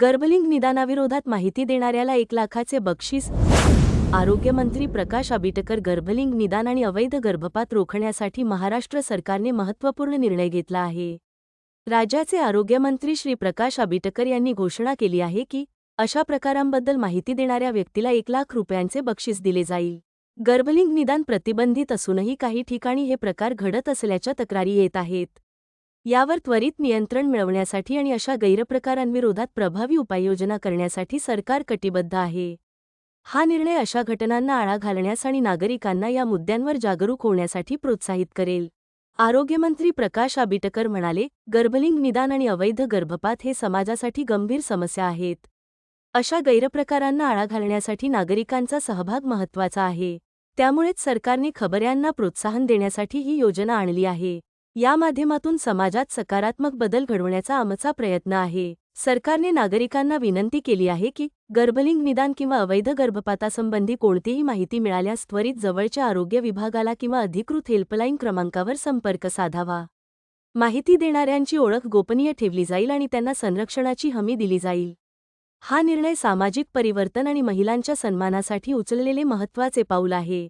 गर्भलिंग निदानाविरोधात माहिती देणाऱ्याला एक लाखाचे बक्षीस. आरोग्यमंत्री प्रकाश आबिटकर गर्भलिंग निदान आणि अवैध गर्भपात रोखण्यासाठी महाराष्ट्र सरकारने महत्त्वपूर्ण निर्णय घेतला आहे. राज्याचे आरोग्यमंत्री श्री प्रकाश आबिटकर यांनी घोषणा केली आहे की अशा प्रकारांबद्दल माहिती देणाऱ्या व्यक्तीला एक लाख रुपयांचे बक्षीस दिले जाईल. गर्भलिंग निदान प्रतिबंधित असूनही काही ठिकाणी हे प्रकार घडत असल्याच्या तक्रारी येत आहेत. यावर त्वरित नियंत्रण मिळवण्यासाठी आणि अशा गैरप्रकारांविरोधात प्रभावी उपाययोजना करण्यासाठी सरकार कटिबद्ध आहे. हा निर्णय अशा घटनांना आळा घालण्यास आणि नागरिकांना या मुद्द्यांवर जागरूक होण्यासाठी प्रोत्साहित करेल. आरोग्यमंत्री प्रकाश आबिटकर म्हणाले गर्भलिंग निदान आणि अवैध गर्भपात हे समाजासाठी गंभीर समस्या आहेत. अशा गैरप्रकारांना आळा घालण्यासाठी नागरिकांचा सहभाग महत्त्वाचा आहे. त्यामुळेच सरकारने खबऱ्यांना प्रोत्साहन देण्यासाठी ही योजना आणली आहे. या माध्यमातून समाजात सकारात्मक बदल घडवण्याचा आमचा प्रयत्न आहे. सरकारने नागरिकांना विनंती केली आहे की गर्भलिंग निदान किंवा अवैध गर्भपातासंबंधी कोणतीही माहिती मिळाल्यास त्वरित जवळच्या आरोग्य विभागाला किंवा अधिकृत हेल्पलाईन क्रमांकावर संपर्क साधावा. माहिती देणाऱ्यांची ओळख गोपनीय ठेवली जाईल आणि त्यांना संरक्षणाची हमी दिली जाईल. हा निर्णय सामाजिक परिवर्तन आणि महिलांच्या सन्मानासाठी उचललेले महत्त्वाचे पाऊल आहे.